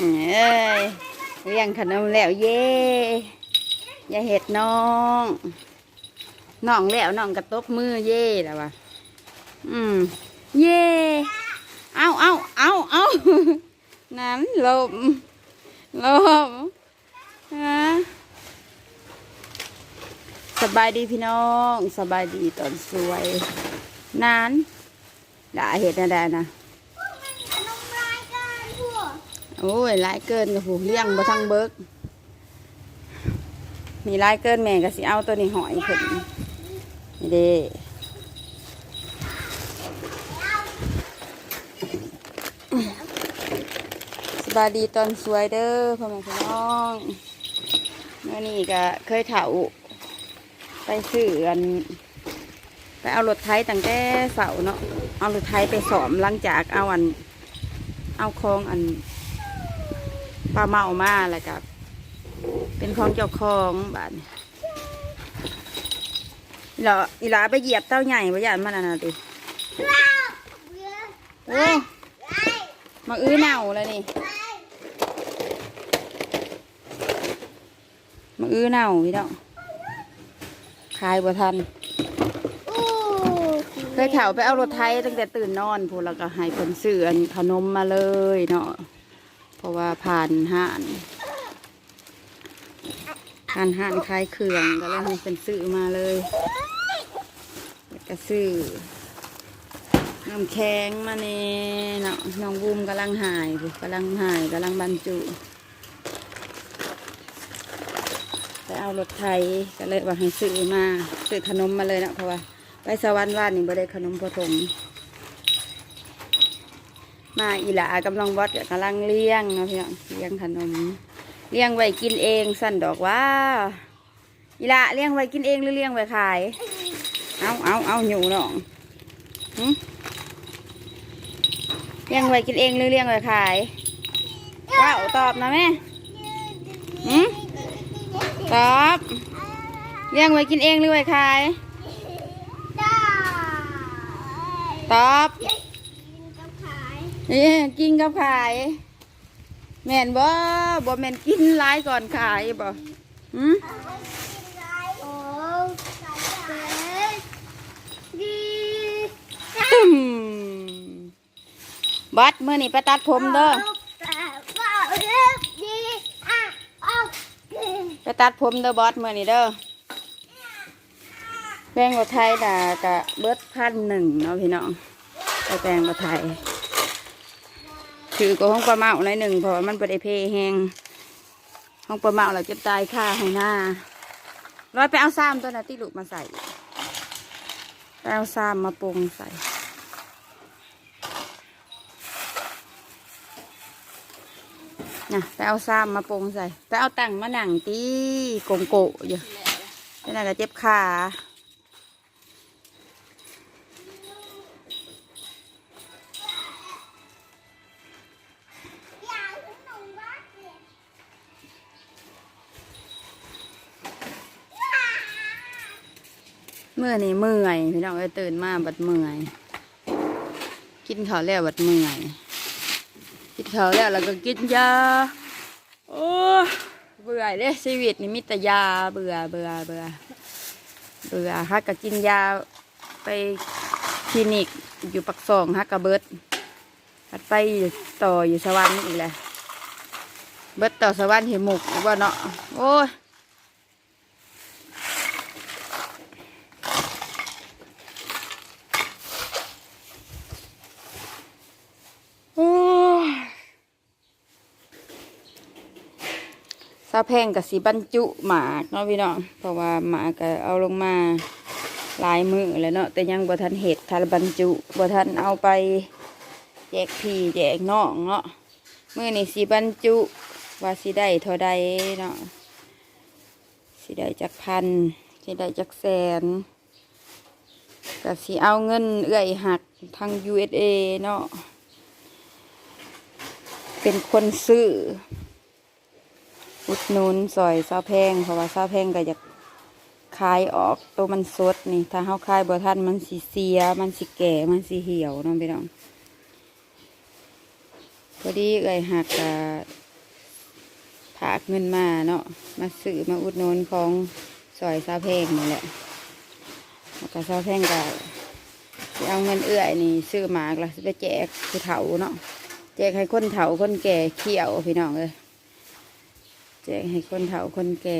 เอ้ยเลี้ยงขนมแล้วเย่อย่าเห็ดน้องน้องแล้วน้องกระตบมือเย่แล้ววะอืม เย่เอาเอาเอาเอานั้นลมลมฮะสบายดีพี่น้องสบายดีตอนสวย นานด่าเห็ดนะด่านะ ขนมรายการพวก โอ้ยหลายเกินกับผูเลี้ยงบ่ทั้งเบิกมีลายเกินแม่ก็สิเอาตัวนี้หอยขึ้นนี่เด้สบายดีตอนสวยเด้อพ่อแม่พี่น้องเมื่อนี้ก็เคยเถาไปซื้ออันไปเอารถไถตั้งแต่เสาเนาะเอารถไถไปสอมหลังจากเอาอัน เอาคองอัน ปลาเมามาแล้วกับเป็นของเจ้าของบ้านอีหลาอีหลาไปเหยียบเต้าใหญ่ไปหยานมันอันน่ะดิว้าวเรือโอ้มาอื้อเน่าเลยนี่มาอื้อเน่าพี่น้องขายบ่ทันโอ้เคยเถาไปเอารถไทยตั้งแต่ตื่นนอนพูดแล้วก็ให้คนซื้ออันขนมมาเลยเนาะ เพราะว่าผ่านห้านผ่านห้านขายเครื่องก็เลยให้เป็นซื้อมาเลยก็ซื้อน้ำแข็งมาเน่น้องบูมกำลังหายกำลังหายกำลังบรรจุไปเอารถไทยก็เลยว่าให้ซื้อมาซื้อขนมมาเลยเนาะเพราะว่า ไปสวรรค์ว่านนี่บ่ได้ขนมพอทง มาอีหลากำลังวัดกำลังเลี้ยงเนาะพี่น้องเลี้ยงขนมเลี้ยงไว้กินเองสั่นดอกว่าอีหละเลี้ยงไว้กินเองหรือเลี้ยงไว้ขาย เอาเอาเอาอยู่น้องเลี้ยงไว้กินเองหรือเลี้ยงไว้ขายว้าวตอบนะแม่ตอบเลี้ยงไว้กินเองหรือไว้ขาย ตอบ นี่กินกับขาย แม่นบ่บ่แม่นกินหลายก่อนขายบ่หืมโอ้เป็นดีตึมบัดมื้อนี้ไปตัดผมเด้อว้าวเรื่องดีอะออกไปตัดผมเด้อบอสมื้อนี้เด้อแปลงบ่ไทยน่ะกะเบิดพันหนึ่งเนาะพี่น้องไปแปลงบ่ไทย ถือก็ห้องปลาเมาหน่อยหนึ่งเพราะมันบ่ได้เพแฮงห้องปลาเมาแล้วจะตายค่าให้หน้าร้อยไปเอาซ้ำตัวน่ะที่ลูกมาใส่ไปเอาซ้ำมาปรุงใส่น่ะไปเอาซ้ำมาปรุงใส่ไปเอาตังมาหนังตีโกงโกะอยู่เป็นอะไรเจ็บขา เมื่อนี่เมื่อยพี่น้องเอ้ตื่นมาบัดเมื่อยกินข้าวแล้วบัดเมื่อยกินข้าวแล้วแล้วก็กินยาโอ้เบื่อเลยชีวิตนี่มีแต่ยาเบื่อเบื่อเบื่อเบื่อฮักก็กินยาไปคลินิกอยู่ปักซองฮักกะเบิดฮัดไปต่ออยู่สวรรค์อีกแหละเบิดต่อสวรรค์เห็นหมุกอีกว่าเนาะโอ้ยโอ้ย ซาแพงกับสีบรรจุหมากเนาะพี่น้องเพราะว่าหมากก็เอาลงมาลายมือแล้วเนาะแต่ยังบ่ทันเห็ดทันบรรจุบ่ทันเอาไปแจกพี่แจกน้องเนาะมือนี่สีบรรจุว่าสีได้เท่าใดเนาะสีได้จักพันสีได้จักแสนก็สีเอาเงินเอื้อยหักทาง USA เนาะเป็นคนซื้อ อุดหนุนซอยซาแพงเพราะว่าซาแพงก็อยากขายออกตัวมันสดนี่ ถ้าเฮาขายบ่ทันมันสิเสีย มันสิแก่มันสิเหี่ยวน้องพี่น้องพอดีเอ้อยหักกะฝากเงินมาเนาะมาซื้อมาอุดหนุนของซอยซาเพงนี่แหละแล้วก็ซาเพงก็เอาเงินเอื้อยนี่ซื้อหมากแล้วไปแจกผู้เฒ่าเนาะแจกให้คนเฒ่าคนแก่เขี่ยวพี่น้องเลย แจกให้คนเฒ่าคนแก่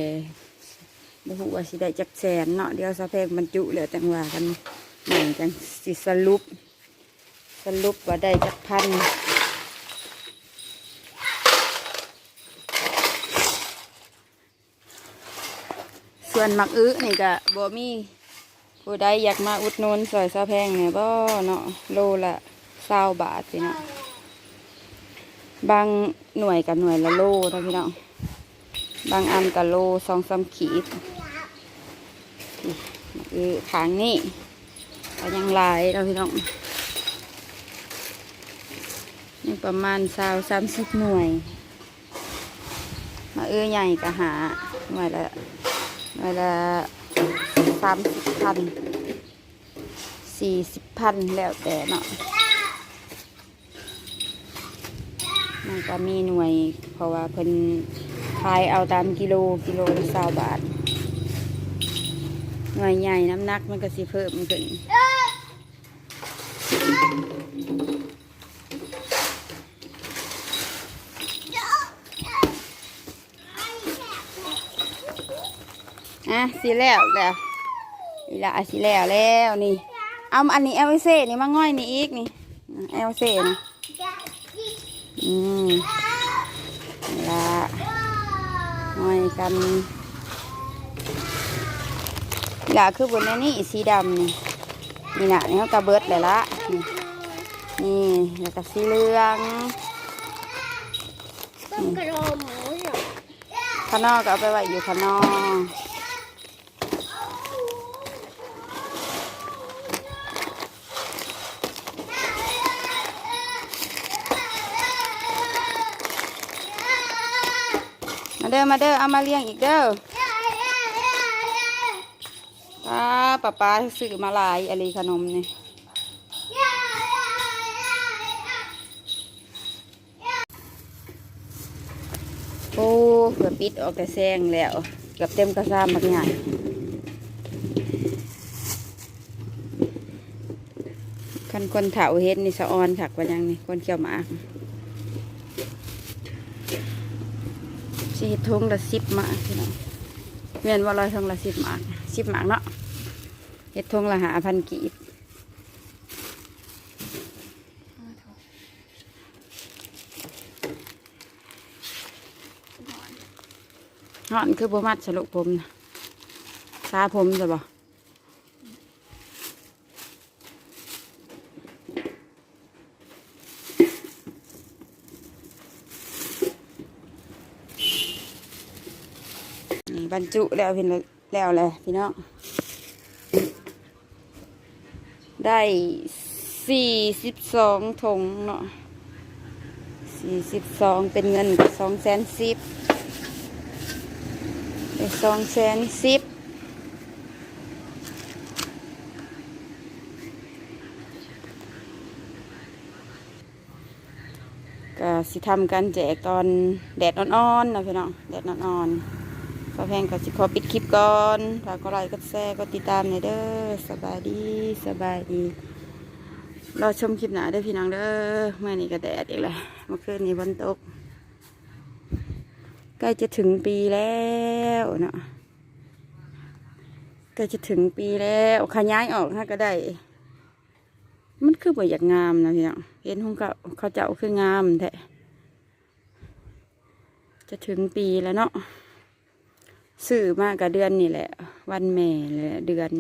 บ่ฮู้ว่าสิได้จักแสนเนาะเดี๋ยวซาเพงบรรจุเหลือจังว่ากันใหม่จังสิสรุป สรุปว่าได้จักพันส่วนมักอื้อนี่ก็บ่มีผู้ใดอยากมาอุดหนุนซอยซาแพงเนี่ยบ่เนาะโลละเศร้าบาทพี่เนาะบางหน่วยกับหน่วยละโลนะพี่น้อง บางอันกับโลสองสามขีดนี่หมักอื้อขางนี่ก็ยังลายเราพี่น้องนี่ประมาณสาวสามสิบหน่วย มาเอื้อใหญ่ก็หาหน่วยละเวลาสามสิบพันสี่สิบพันแล้วแต่เนาะมันก็มีหน่วยเพราะว่าเพิ่น ขายเอาตามกิโลกิโลละสาบาทหน่วยใหญ่น้ำหนักมันก็สิเพิ่มขึ้นอะสิแล้วแล้วอีละสิแล้วแล้วนี่ เอาอันนี้เอลเซ่นี่มาง่อยนี่อีกนี่เอลเซ่นี่อืม ง่อยกันนี่ละคือบนนี้สีดำนี่นี่นะนี่เขากระเบิดเลยละนี่นี่แล้วก็สีเหลืองต้มกระโดมหมูเหรอข้างนอกก็เอาไปไว้อยู่ข้างนอกมา เด้อมาเด้อเอามาเลี้ยงอีกเด้อป้าป้าป้าซื้อมาหลายอะไรขนมนี่โอ้เผื่อปิดออกแต่แซงแล้วเกือบเต็มกระซามบักใหญ่คันคนเถาเฮ็ดนี่สะออนถักว่ายังนี่คนเขียวหมาก สีทงละสิบหมากพี่น้องเวียนว่าร้อยทงละสิบหมากสิบหมากเนาะเฮ็ดทงละหาพันกีบหอนคือบมัดสลุผมนะซาผมจะบอก บรรจุแล้วพี่น้องแล้วแหละพี่น้องได้สี่สิบสองถงเนาะสี่สิบสองเป็นเงินสองแสนสิบสองแสนสิบก็สิทำการแจกตอนแดดอ่อนๆนะพี่น้องแดดอ่อนๆ พอแพงก็สิขอปิดคลิปก่อนฝากกดไลค์กดแชร์กดติดตามหน่อยเด้อสบายดีสบายดีรอชมคลิปหนาเด้อพี่น้องเด้อเมื่อนี้ก็แดดอีกแล้วเมื่อคืนนี้ฝนตกใกล้จะถึงปีแล้วเนาะใกล้จะถึงปีแล้วขย้ายออกฮะก็ได้มันคือบ่อยากงามนะพี่น้องเห็นของเขาเขาเจ้าคืองามแท้จะถึงปีแล้วเนาะ ซื้อมากกับเดือนนี่แหละ วันแม่เลยเดือน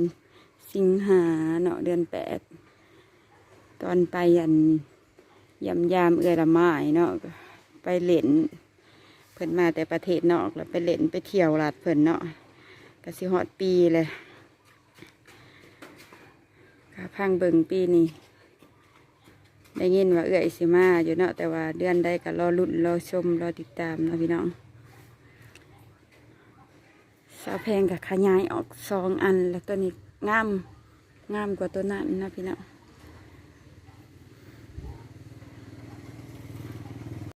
สิงหาเนาะเดือนแปดตอนไปยันยำยามเอือละไม้เนาะไปเล่นเพิ่นมาแต่ประเทศนอกแล้วไปเล่นไปเที่ยวลาดเพิ่นเนาะก็สิฮอดปีเลยขาพังเบิงปีนี้ได้ยินว่าเอือยสิมาอยู่เนาะแต่ว่าเดือนใดก็รอลุ้นรอชมรอติดตามเนาะพี่น้อง สาวแพงกับขยายออกสองอัน แล้วตัวนี้งามงามกว่าตัวนั้นนะพี่น้อง